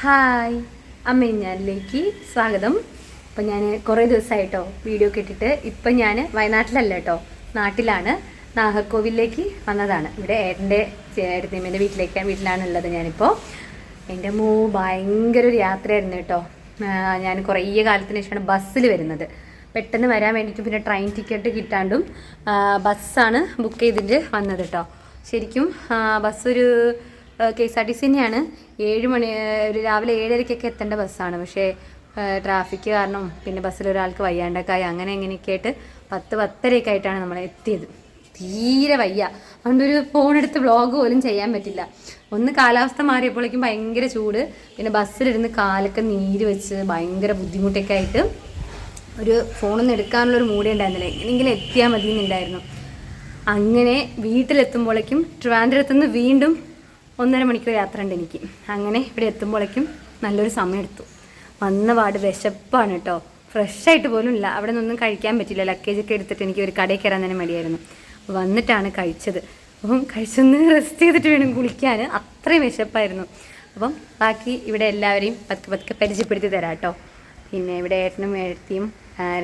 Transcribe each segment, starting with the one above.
Hi. അമ്മയും ഞാനിലേക്ക് സ്വാഗതം. അപ്പം ഞാൻ കുറേ ദിവസമായിട്ടോ വീഡിയോ കേട്ടിട്ട് ഇപ്പം ഞാൻ വയനാട്ടിലല്ല കേട്ടോ നാട്ടിലാണ്. നാഗർകോവിലേക്ക് വന്നതാണ്. ഇവിടെ ഏട്ടന്റെ ഏട്ടത്തിയമ്മേന്റെ വീട്ടിലേക്ക് വീട്ടിലാണ് ഉള്ളത് ഞാനിപ്പോൾ. എന്റെ മൂ ഭയങ്കര ഒരു യാത്രയായിരുന്നു കേട്ടോ. ഞാൻ കുറേ കാലത്തിന് ശേഷമാണ് ബസ്സിൽ വരുന്നത്. പെട്ടെന്ന് വരാൻ വേണ്ടിയിട്ട് പിന്നെ ട്രെയിൻ ടിക്കറ്റ് കിട്ടാണ്ടും ബസ്സാണ് ബുക്ക് ചെയ്തിട്ട് വന്നത് കേട്ടോ. ശരിക്കും ബസ്സൊരു K S R T C തന്നെയാണ് ഏഴ് മണി ഒരു രാവിലെ ഏഴരയ്ക്കൊക്കെ എത്തേണ്ട ബസ്സാണ്. പക്ഷേ ട്രാഫിക് കാരണം പിന്നെ ബസ്സിൽ ഒരാൾക്ക് വയ്യാണ്ടൊക്കെ അങ്ങനെ എങ്ങനെയൊക്കെ ആയിട്ട് പത്ത് പത്തരയൊക്കെ ആയിട്ടാണ് നമ്മൾ എത്തിയത്. തീരെ വയ്യ. അതുകൊണ്ട് ഒരു ഫോണെടുത്ത് വ്ളോഗ് പോലും ചെയ്യാൻ പറ്റില്ല. ഒന്ന് കാലാവസ്ഥ മാറിയപ്പോഴേക്കും ഭയങ്കര ചൂട്. പിന്നെ ബസ്സിലിരുന്ന് കാലൊക്കെ നീര് വെച്ച് ഭയങ്കര ബുദ്ധിമുട്ടൊക്കെ ആയിട്ട് ഒരു ഫോണൊന്നും എടുക്കാനുള്ളൊരു മൂടേ ഉണ്ടായിരുന്നില്ല. എങ്ങനെയെങ്കിലും എത്തിയാൽ മതി എന്നുണ്ടായിരുന്നു അങ്ങനെ വീട്ടിലെത്തുമ്പോഴേക്കും ട്രിവാൻഡ്രത്തുനിന്ന് വീണ്ടും ഒന്നര മണിക്കൂർ യാത്ര ഉണ്ട് എനിക്ക്. അങ്ങനെ ഇവിടെ എത്തുമ്പോഴേക്കും നല്ലൊരു സമയം എടുത്തു വന്ന പാട് വിശപ്പാണ് കേട്ടോ. ഫ്രഷായിട്ട് പോലും ഇല്ല. അവിടെ നിന്നൊന്നും കഴിക്കാൻ പറ്റില്ല. ലക്കേജൊക്കെ എടുത്തിട്ട് എനിക്ക് ഒരു കടയിൽ കയറാൻ തന്നെ മടിയായിരുന്നു. വന്നിട്ടാണ് കഴിച്ചത്. അപ്പം കഴിച്ചൊന്ന് റെസ്റ്റ് ചെയ്തിട്ട് വേണം കുളിക്കാൻ. അത്രയും വിശപ്പായിരുന്നു. അപ്പം ബാക്കി ഇവിടെ എല്ലാവരെയും പതുക്കെ പതുക്കെ പരിചയപ്പെടുത്തി തരാം കേട്ടോ. പിന്നെ ഇവിടെ ഏട്ടനും ഏഴത്തിയും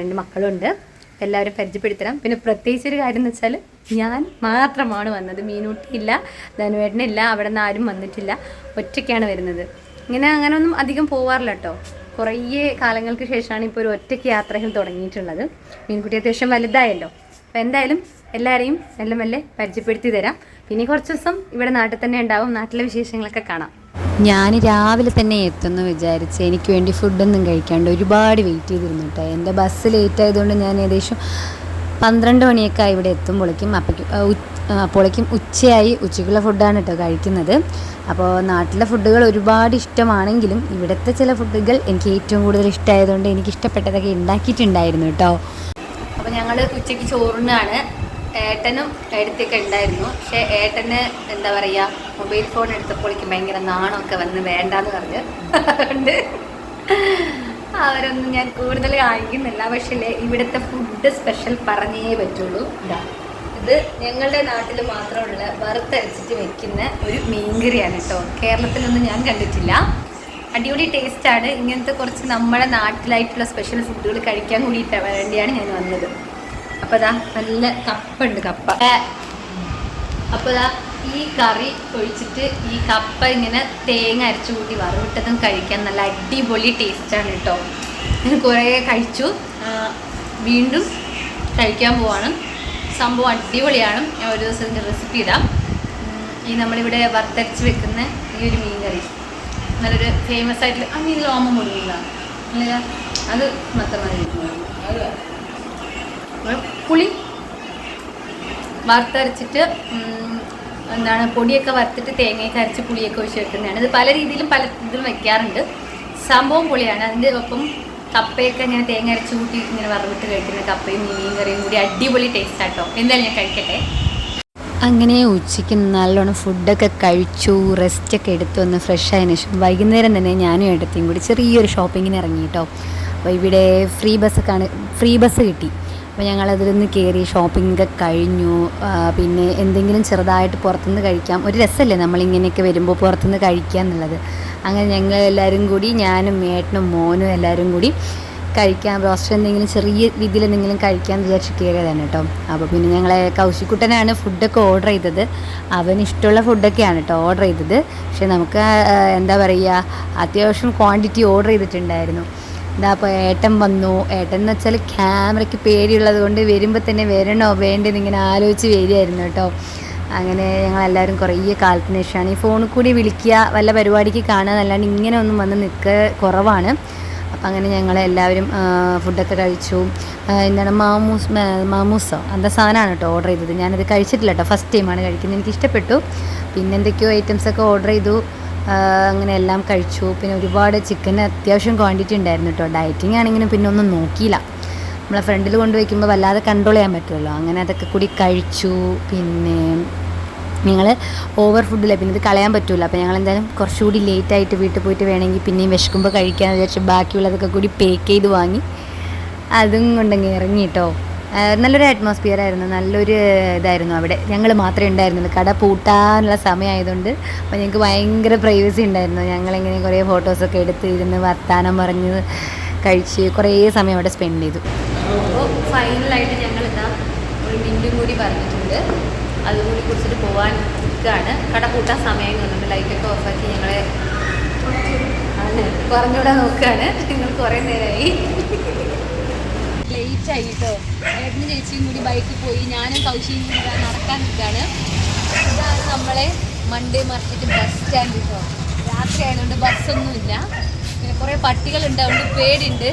രണ്ട് മക്കളും ഉണ്ട് എല്ലാവരും പരിചയപ്പെടുത്തണം. പിന്നെ പ്രത്യേകിച്ച് ഒരു കാര്യം എന്ന് വെച്ചാൽ ഞാൻ മാത്രമാണ് വന്നത്. മീനൂട്ടിയില്ല ധനുവേട്ടനില്ല അവിടെ നിന്ന് ആരും വന്നിട്ടില്ല. ഒറ്റയ്ക്കാണ് വരുന്നത്. ഇങ്ങനെ അങ്ങനെ ഒന്നും അധികം പോവാറില്ല കേട്ടോ. കുറേ കാലങ്ങൾക്ക് ശേഷമാണ് ഇപ്പോൾ ഒരു ഒറ്റയ്ക്ക് യാത്രകൾ തുടങ്ങിയിട്ടുള്ളത്. മീൻകുട്ടി അത്യാവശ്യം വലുതായല്ലോ. അപ്പോൾ എന്തായാലും എല്ലാവരെയും മെല്ലെ മെല്ലെ പരിചയപ്പെടുത്തി തരാം. പിന്നെ കുറച്ച് ദിവസം ഇവിടെ നാട്ടിൽ തന്നെ ഉണ്ടാവും. നാട്ടിലെ വിശേഷങ്ങളൊക്കെ കാണാം. ഞാൻ രാവിലെ തന്നെ എത്തുമെന്ന് വിചാരിച്ച് എനിക്ക് വേണ്ടി ഫുഡൊന്നും കഴിക്കാണ്ട് ഒരുപാട് വെയിറ്റ് ചെയ്തിരുന്നു കേട്ടോ എന്റെ ബസ് ലേറ്റ് ആയതുകൊണ്ട് ഞാൻ ഏകദേശം പന്ത്രണ്ട് മണിയൊക്കെ ആയി ഇവിടെ എത്തുമ്പോഴേക്കും അപ്പയ്ക്ക് അപ്പോഴേക്കും ഉച്ചയായി. ഉച്ചയ്ക്കുള്ള ഫുഡാണ് കേട്ടോ കഴിക്കുന്നത്. അപ്പോൾ നാട്ടിലെ ഫുഡുകൾ ഒരുപാട് ഇഷ്ടമാണെങ്കിലും ഇവിടുത്തെ ചില ഫുഡുകൾ എനിക്ക് ഏറ്റവും കൂടുതൽ ഇഷ്ടമായതുകൊണ്ട് എനിക്ക് ഇഷ്ടപ്പെട്ടതൊക്കെ ഉണ്ടാക്കിയിട്ടുണ്ടായിരുന്നു കേട്ടോ അപ്പോൾ ഞങ്ങൾ ഉച്ചയ്ക്ക് ചോറിനാണ് ഏട്ടനും എടുത്തൊക്കെ ഉണ്ടായിരുന്നു. പക്ഷേ ഏട്ടന് എന്താ പറയുക മൊബൈൽ ഫോൺ എടുത്തപ്പോൾ എനിക്ക് ഭയങ്കര നാണമൊക്കെ വന്ന് വേണ്ടാന്ന് പറഞ്ഞ്. അതുകൊണ്ട് അവരൊന്നും ഞാൻ കൂടുതൽ കാണിക്കുന്നില്ല. പക്ഷേ ഇവിടുത്തെ ഫുഡ് സ്പെഷ്യൽ പറഞ്ഞേ പറ്റുള്ളൂ. ഇത് ഞങ്ങളുടെ നാട്ടിൽ മാത്രമുള്ള വറുത്തരച്ചിട്ട് വെക്കുന്ന ഒരു മീൻകറിയാണ് കേട്ടോ. കേരളത്തിലൊന്നും ഞാൻ കണ്ടിട്ടില്ല. അടിപൊളി ടേസ്റ്റാണ് ഇങ്ങനത്തെ കുറച്ച് നമ്മുടെ നാട്ടിലായിട്ടുള്ള സ്പെഷ്യൽ ഫുഡുകൾ കഴിക്കാൻ കൂടിയിട്ട് വേണ്ടിയാണ് ഞാൻ വന്നത്. അപ്പോൾ നല്ല കപ്പ. ഉണ്ട് കപ്പ അപ്പോൾ ഈ കറി ഒഴിച്ചിട്ട് ഈ കപ്പ ഇങ്ങനെ തേങ്ങ അരച്ചു കൂട്ടി വറവിട്ടതും കഴിക്കാൻ നല്ല അടിപൊളി ടേസ്റ്റാണ് കേട്ടോ ഞാൻ കുറേ കഴിച്ചു. വീണ്ടും കഴിക്കാൻ പോവാണ്. സംഭവം അടിപൊളിയാണ്. ഞാൻ ഒരു ദിവസം ഇതിന്റെ റെസിപ്പി ഇടാം. ഈ നമ്മളിവിടെ വറുത്തരച്ച് വെക്കുന്ന ഈ ഒരു മീൻ കറി നല്ലൊരു ഫേമസ് ആയിട്ടുള്ള ആ മീൻ ലോമ മുറിയില്ല അത് മാത്രം മതി. അത് പുളി വറുത്തരച്ചിട്ട് എന്താണ് പൊടിയൊക്കെ വറുത്തിട്ട് തേങ്ങയൊക്കെ അരച്ച് പുളിയൊക്കെ ഒഴിച്ച് വെക്കുന്നതാണ്. ഇത് പല രീതിയിലും പല ഇതിലും വെക്കാറുണ്ട്. സംഭവം പൊളിയാണ്. അതിന്റെ ഒപ്പം കപ്പയൊക്കെ ഇങ്ങനെ തേങ്ങ അരച്ച് കൂട്ടി ഇങ്ങനെ വറുത്തിട്ട് കഴിക്കുന്ന കപ്പയും മീൻ കറിയും കൂടി അടിപൊളി ടേസ്റ്റ് ആട്ടോ എന്തായാലും ഞാൻ കഴിക്കട്ടെ. അങ്ങനെ ഉച്ചയ്ക്ക് നല്ലോണം ഫുഡൊക്കെ കഴിച്ചു റെസ്റ്റൊക്കെ എടുത്തു വന്ന് ഫ്രഷ് ആയതിനു ശേഷം വൈകുന്നേരം തന്നെ ഞാനും എടുത്തേയും കൂടി ചെറിയൊരു ഷോപ്പിങ്ങിന് ഇറങ്ങി കേട്ടോ അപ്പോൾ ഇവിടെ ഫ്രീ ബസ്സൊക്കെ ആണ് ഫ്രീ ബസ് കിട്ടി. അപ്പോൾ ഞങ്ങൾ നിന്ന് കയറി ഷോപ്പിംഗ് ഒക്കെ കഴിഞ്ഞു പിന്നെ എന്തെങ്കിലും ചെറുതായിട്ട് പുറത്തുനിന്ന് കഴിക്കാം. ഒരു രസമല്ലേ നമ്മളിങ്ങനെയൊക്കെ വരുമ്പോൾ പുറത്തുനിന്ന് കഴിക്കുക എന്നുള്ളത്. അങ്ങനെ ഞങ്ങൾ എല്ലാവരും കൂടി ഞാനും ഏട്ടനും മോനും എല്ലാവരും കൂടി കഴിക്കാൻ റോസ്റ്റർ എന്തെങ്കിലും ചെറിയ രീതിയിൽ എന്തെങ്കിലും കഴിക്കാൻ വിചാരിച്ച് കയറിയതാണ് കേട്ടോ. അപ്പോൾ പിന്നെ ഞങ്ങളെ കൗശിക്കുട്ടനാണ് ഫുഡൊക്കെ ഓർഡർ ചെയ്തത്. അവന് ഇഷ്ടമുള്ള ഫുഡൊക്കെയാണ് കേട്ടോ ഓർഡർ ചെയ്തത്. പക്ഷേ നമുക്ക് എന്താ പറയുക അത്യാവശ്യം ക്വാണ്ടിറ്റി ഓർഡർ ചെയ്തിട്ടുണ്ടായിരുന്നു. എന്താ അപ്പോൾ ഏട്ടൻ വന്നു. ഏട്ടൻ എന്ന് വെച്ചാൽ ക്യാമറയ്ക്ക് പേടിയുള്ളത് കൊണ്ട് വരുമ്പോൾ തന്നെ വരണോ വേണ്ടെന്ന് ഇങ്ങനെ ആലോചിച്ച് വരികയായിരുന്നു കേട്ടോ. അങ്ങനെ ഞങ്ങളെല്ലാവരും കുറേ കാലത്തിന് ശേഷമാണ്. ഈ ഫോണിൽ കൂടി വിളിക്കുക വല്ല പരിപാടിക്ക് കാണുക എന്നല്ലാണ്ട് ഇങ്ങനെ ഒന്നും വന്ന് നിൽക്കുക കുറവാണ്. അപ്പം അങ്ങനെ ഞങ്ങൾ എല്ലാവരും ഫുഡൊക്കെ കഴിച്ചു. എന്താണ് മാമൂസ് മാമൂസോ? അന്ത സാധനമാണ് കേട്ടോ ഓർഡർ ചെയ്തത്. ഞാനത് കഴിച്ചിട്ടില്ല കേട്ടോ. ഫസ്റ്റ് ടൈമാണ് കഴിക്കുന്നത്. എനിക്ക് ഇഷ്ടപ്പെട്ടു പിന്നെ ഐറ്റംസൊക്കെ ഓർഡർ ചെയ്തു. അങ്ങനെ എല്ലാം കഴിച്ചു. പിന്നെ ഒരുപാട് ചിക്കൻ അത്യാവശ്യം ക്വാണ്ടിറ്റി ഉണ്ടായിരുന്നു കേട്ടോ ഡയറ്റിംഗ് ആണെങ്കിലും പിന്നെ ഒന്നും നോക്കിയില്ല. നമ്മളെ ഫ്രണ്ടിൽ കൊണ്ടുവയ്ക്കുമ്പോൾ വല്ലാതെ കൺട്രോൾ ചെയ്യാൻ പറ്റുമല്ലോ അങ്ങനെ അതൊക്കെ കൂടി കഴിച്ചു. പിന്നെ ഞങ്ങൾ ഓവർ ഫുഡില്ല പിന്നെ ഇത് കളയാൻ പറ്റില്ല അപ്പോൾ ഞങ്ങൾ എന്തായാലും കുറച്ചുകൂടി ലേറ്റ് ആയിട്ട് വീട്ടിൽ പോയിട്ട് വേണമെങ്കിൽ പിന്നെയും വിശക്കുമ്പോൾ കഴിക്കാമെന്ന് വിചാരിച്ച് ബാക്കിയുള്ളതൊക്കെ കൂടി പേക്ക് ചെയ്ത് വാങ്ങി. അതും കൊണ്ടങ്ങ് ഇറങ്ങി കേട്ടോ നല്ലൊരു അറ്റ്മോസ്ഫിയർ ആയിരുന്നു. നല്ലൊരു ഇതായിരുന്നു അവിടെ. ഞങ്ങൾ മാത്രമേ ഉണ്ടായിരുന്നുള്ളൂ. കട പൂട്ടാനുള്ള സമയമായതുകൊണ്ട് അപ്പോൾ ഞങ്ങൾക്ക് ഭയങ്കര പ്രൈവസി ഉണ്ടായിരുന്നു. ഞങ്ങളിങ്ങനെ കുറേ ഫോട്ടോസൊക്കെ എടുത്ത് ഇരുന്ന് വർത്താനം പറഞ്ഞ് കഴിച്ച് കുറേ സമയം അവിടെ സ്പെൻഡ് ചെയ്തു. അപ്പോൾ ഫൈനലായിട്ട് ഞങ്ങൾ ഇതാ ഒരു മിന്റും കൂടി പറഞ്ഞിട്ടുണ്ട്. അതും കൂടി കുടിച്ചിട്ട് പോകാൻ ഇതാണ് കട പൂട്ടാൻ സമയം കൊണ്ടുണ്ട് ലൈറ്റൊക്കെ ഓഫാക്കി ഞങ്ങളെ പറഞ്ഞുകൂടാ പറഞ്ഞുകൂടാൻ നോക്കുകയാണ്. നിങ്ങൾ കുറേ നേരമായി. ലേറ്റായി ആയി കേട്ടോ ഏട്ടനും ചേച്ചിയും കൂടി ബൈക്കിൽ പോയി. ഞാനും കൗശിയും കൂടി നടക്കാൻ നിൽക്കുകയാണ്. ഇതാണ് നമ്മളെ മൺഡേ മാർക്കറ്റ് ബസ് സ്റ്റാൻഡ് കേട്ടോ രാത്രി ആയതുകൊണ്ട് ബസ്സൊന്നുമില്ല പിന്നെ കുറേ പട്ടികളുണ്ട് അതുകൊണ്ട് പേടിയുണ്ട്.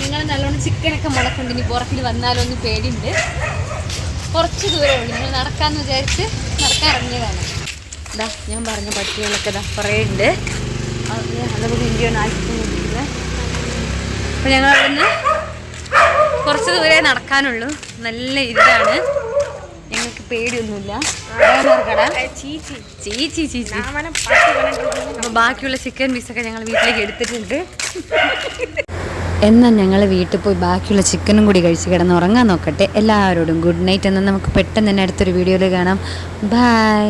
നിങ്ങൾ നല്ലോണം ചിക്കനൊക്കെ മുളക്കുണ്ട്. ഇനി പുറത്തിൽ വന്നാലൊന്ന് പേടിയുണ്ട്. കുറച്ച് ദൂരമേ ഉള്ളൂ. നിങ്ങൾ നടക്കാമെന്ന് വിചാരിച്ച് നടക്കാൻ ഇറങ്ങിയതാണ്. ഇതാ ഞാൻ പറഞ്ഞ പട്ടികളൊക്കെ ഇതാ കുറേ ഉണ്ട്. അത് നമുക്ക് ആവശ്യം കൊടുക്കുന്നത് അപ്പോൾ ഞങ്ങൾ അവിടുന്ന് കുറച്ച് ദൂരെ നടക്കാനുള്ളൂ. നല്ല ഇരുടാണ് ഞങ്ങൾക്ക് പേടിയൊന്നുമില്ല. ചീച്ചി ചീച്ചി അപ്പോൾ ബാക്കിയുള്ള ചിക്കൻ പീസൊക്കെ ഞങ്ങൾ വീട്ടിലേക്ക് എടുത്തിട്ടുണ്ട്. എന്നാൽ ഞങ്ങൾ വീട്ടിൽ പോയി ബാക്കിയുള്ള ചിക്കനും കൂടി കഴിച്ച് കിടന്ന് ഉറങ്ങാൻ നോക്കട്ടെ. എല്ലാവരോടും ഗുഡ് നൈറ്റ് എന്നാൽ നമുക്ക് പെട്ടെന്ന് തന്നെ അടുത്തൊരു വീഡിയോയിൽ കാണാം. ബൈ